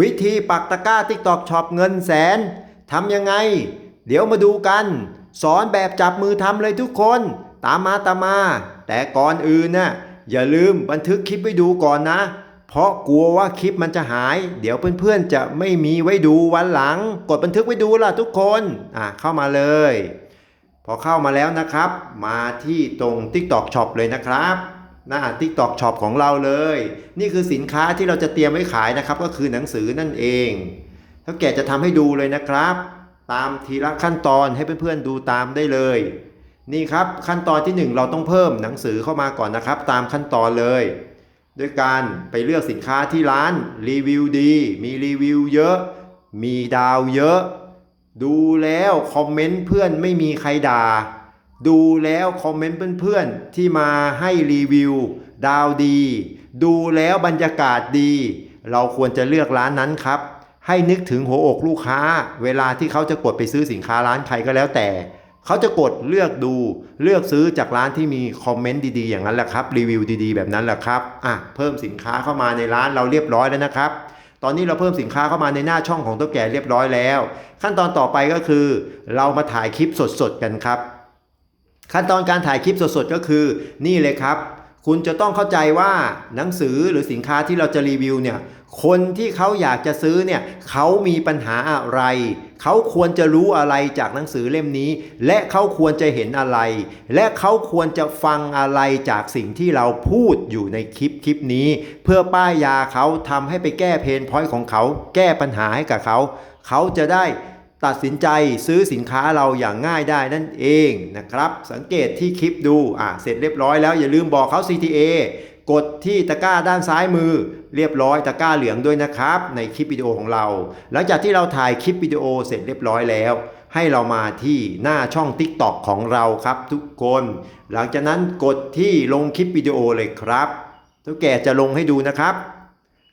วิธีปักตะกร้าทิกตอกช็อปเงินแสนทำยังไง เดี๋ยวมาดูกัน สอนแบบจับมือทำเลยทุกคน ตามมาตามมา แต่ก่อนอื่นน่ะอย่าลืมบันทึกคลิปไว้ดูก่อนนะ เพราะกลัวว่าคลิปมันจะหาย เดี๋ยวเพื่อนๆจะไม่มีไว้ดูวันหลัง กดบันทึกไว้ดูล่ะทุกคนอะเข้ามาเลย พอเข้ามาแล้วนะครับ มาที่ตรง TikTok Shop เลยนะครับ หน้า TikTok Shop ของเราเลย นี่คือสินค้าที่เราจะเตรียมไว้ขายนะครับ ก็คือหนังสือนั่นเองเท่าแก่จะทำให้ดูเลยนะครับ ตามทีละขั้นตอนให้เพื่อนๆดูตามได้เลย นี่ครับขั้นตอนที่ 1 เราต้องเพิ่มหนังสือเข้ามาก่อนนะครับ ตามขั้นตอนเลยด้วยการไปเลือกสินค้าที่ร้านรีวิวดี มีรีวิวเยอะ มีดาวเยอะ ดูแล้วคอมเมนต์เพื่อนไม่มีใครด่า ดูแล้วคอมเมนต์เพื่อนๆ ที่มาให้รีวิว ดาวดี ดูแล้วบรรยากาศดี เราควรจะเลือกร้านนั้นครับ ให้นึกถึงหัวอกลูกค้า เวลาที่เขาจะกดไปซื้อสินค้าร้านใครก็แล้วแต่ เขาจะกดเลือกดู เลือกซื้อจากร้านที่มีคอมเมนต์ดีๆอย่างนั้นแหละครับ รีวิวดีๆ แบบนั้นแหละครับอะเพิ่มสินค้าเข้ามาในร้านเราเรียบร้อยแล้วนะครับตอนนี้เราเพิ่มสินค้าเข้ามาในหน้าช่องของตัวแก่เรียบร้อยแล้ว ขั้นตอนต่อไปก็คือ เรามาถ่ายคลิปสดๆกันครับ ขั้นตอนการถ่ายคลิปสดๆก็คือ นี่เลยครับ คุณจะต้องเข้าใจว่าหนังสือหรือสินค้าที่เราจะรีวิวเนี่ยคนที่เขาอยากจะซื้อเนี่ยเขามีปัญหาอะไร เขาควรจะรู้อะไรจากหนังสือเล่มนี้ และเขาควรจะเห็นอะไร และเขาควรจะฟังอะไรจากสิ่งที่เราพูดอยู่ในคลิปคลิปนี้ เพื่อป้ายยาเขาทำให้ไปแก้เพนพอยต์ของเขา แก้ปัญหาให้กับเขา เขาจะได้ ตัดสินใจซื้อสินค้าเราอย่างง่ายได้นั่นเองนะครับ สังเกตที่คลิปดูอะเสร็จเรียบร้อยแล้วอย่าลืมบอกเขา CTA กดที่ตะกร้าด้านซ้ายมือ เรียบร้อยตะกร้าเหลืองด้วยนะครับ ในคลิปวิดีโอของเรา หลังจากที่เราถ่ายคลิปวิดีโอเสร็จเรียบร้อยแล้ว ให้เรามาที่หน้าช่อง TikTok ของเราครับทุกคน หลังจากนั้นกดที่ลงคลิปวิดีโอเลยครับทุกแกจะลงให้ดูนะครับ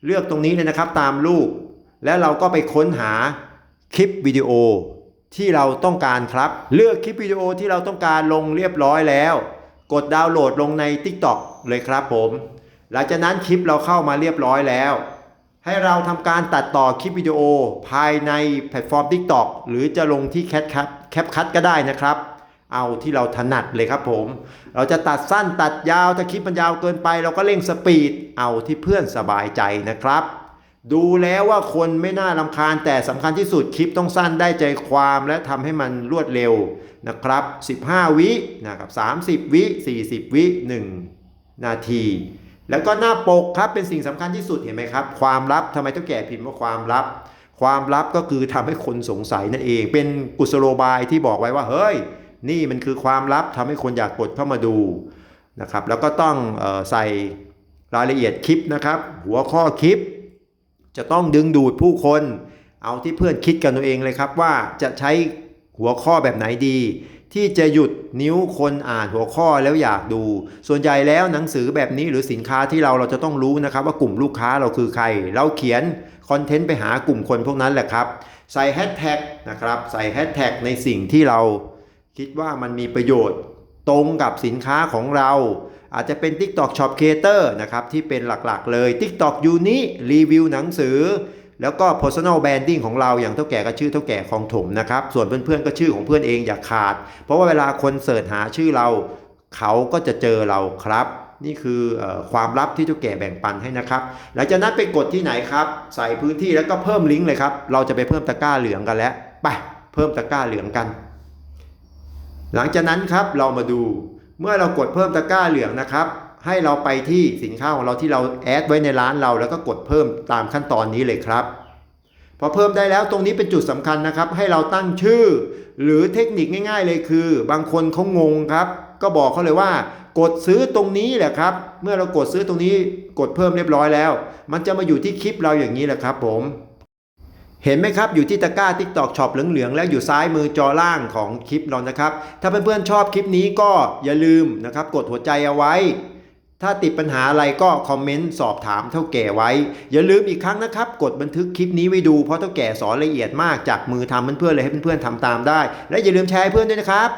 เลือกตรงนี้เลยนะครับตามรูป แล้วเราก็ไปค้นหา คลิปวิดีโอที่เราต้องการครับ เลือกคลิปวิดีโอที่เราต้องการลงเรียบร้อยแล้ว กดดาวน์โหลดลงใน TikTok เลยครับผม หลังจากนั้นคลิปเราเข้ามาเรียบร้อยแล้ว ให้เราทำการตัดต่อคลิปวิดีโอภายในแพลตฟอร์ม TikTok หรือจะลงที่แคปคัทแคปคัทก็ได้นะครับ เอาที่เราถนัดเลยครับผม เราจะตัดสั้นตัดยาวถ้าคลิปมันยาวเกินไป เราก็เร่งสปีดเอาที่เพื่อนสบายใจนะครับ ดูแล้วว่าคนไม่น่ารำคาญแต่สำคัญที่สุดคลิปต้องสั้นได้ใจความและทำให้มันรวดเร็วนะครับ 15 วินะครับ30 วิ 40 วิ 1 นาที แล้วก็หน้าปกครับเป็นสิ่งสำคัญที่สุดเห็นไหมครับ ความลับทำไมต้องแก่พิมพ์ว่าความลับ ความลับก็คือทำให้คนสงสัยนั่นเอง เป็นกุศโลบายที่บอกไว้ว่าเฮ้ย นี่มันคือความลับทำให้คนอยากกดเข้ามาดูนะครับแล้วก็ต้องออใส่รายละเอียดคลิปนะครับ หัวข้อคลิป จะต้องดึงดูดผู้คน เอาที่เพื่อนคิดกันตัวเองเลยครับว่าจะใช้หัวข้อแบบไหนดี ที่จะหยุดนิ้วคนอ่านหัวข้อแล้วอยากดู ส่วนใหญ่แล้วหนังสือแบบนี้หรือสินค้าที่เราเราจะต้องรู้นะครับ ว่ากลุ่มลูกค้าเราคือใคร เราเขียนคอนเทนต์ไปหากลุ่มคนพวกนั้นแหละครับ ใส่แฮชแท็กนะครับใส่แฮชแท็กในสิ่งที่เราคิดว่ามันมีประโยชน์ตรงกับสินค้าของเรา อาจจะเป็น TikTok Shop Creator นะครับที่เป็นหลักๆเลย TikTok Uni รีวิวหนังสือ แล้วก็ Personal Branding ของเราอย่างเท่าแก่ก็ชื่อเท่าแก่ของถมนะครับ ส่วนเพื่อนๆก็ชื่อของเพื่อนเองอย่าขาด เพราะว่าเวลาคนเสิร์ชหาชื่อเรา เขาก็จะเจอเราครับ นี่คือออความลับที่เท่าแก่แบ่งปันให้นะครับหลังจากนั้นไปกดที่ไหนครับ ใส่พื้นที่แล้วก็เพิ่มลิงก์เลยครับเราจะไปเพิ่มตะกร้าเหลืองกันแล้วไปเพิ่มตะกร้าเหลืองกัน หลังจากนั้นครับเรามาดู เมื่อเรากดเพิ่มตะกร้าเหลืองนะครับ ให้เราไปที่สินค้าของเราที่เราแอดไว้ในร้านเราแล้วก็กดเพิ่มตามขั้นตอนนี้เลยครับ พอเพิ่มได้แล้วตรงนี้เป็นจุดสำคัญนะครับ ให้เราตั้งชื่อ หรือเทคนิคง่าย ๆ เลยคือ บางคนเขางงครับ ก็บอกเขาเลยว่ากดซื้อตรงนี้แหละครับ เมื่อเรากดซื้อตรงนี้กดเพิ่มเรียบร้อยแล้ว มันจะมาอยู่ที่คลิปเราอย่างนี้แหละครับ ผม เห็นไหมครับ อยู่ที่ตะกร้าทิกตอกช็อปเหลืองๆ แล้วอยู่ซ้ายมือจอล่างของคลิปเรานะครับ ถ้าเพื่อนๆชอบคลิปนี้ก็อย่าลืมนะครับ กดหัวใจเอาไว้ ถ้าติดปัญหาอะไรก็คอมเมนต์สอบถามเท่าแก่ไว้ อย่าลืมอีกครั้งนะครับ กดบันทึกคลิปนี้ไว้ดูเพราะเท่าแก่สอนละเอียดมากจากมือทำเพื่อนๆเลยให้เพื่อนๆทำตามได้ และอย่าลืมแชร์ให้เพื่อนด้วยนะครับ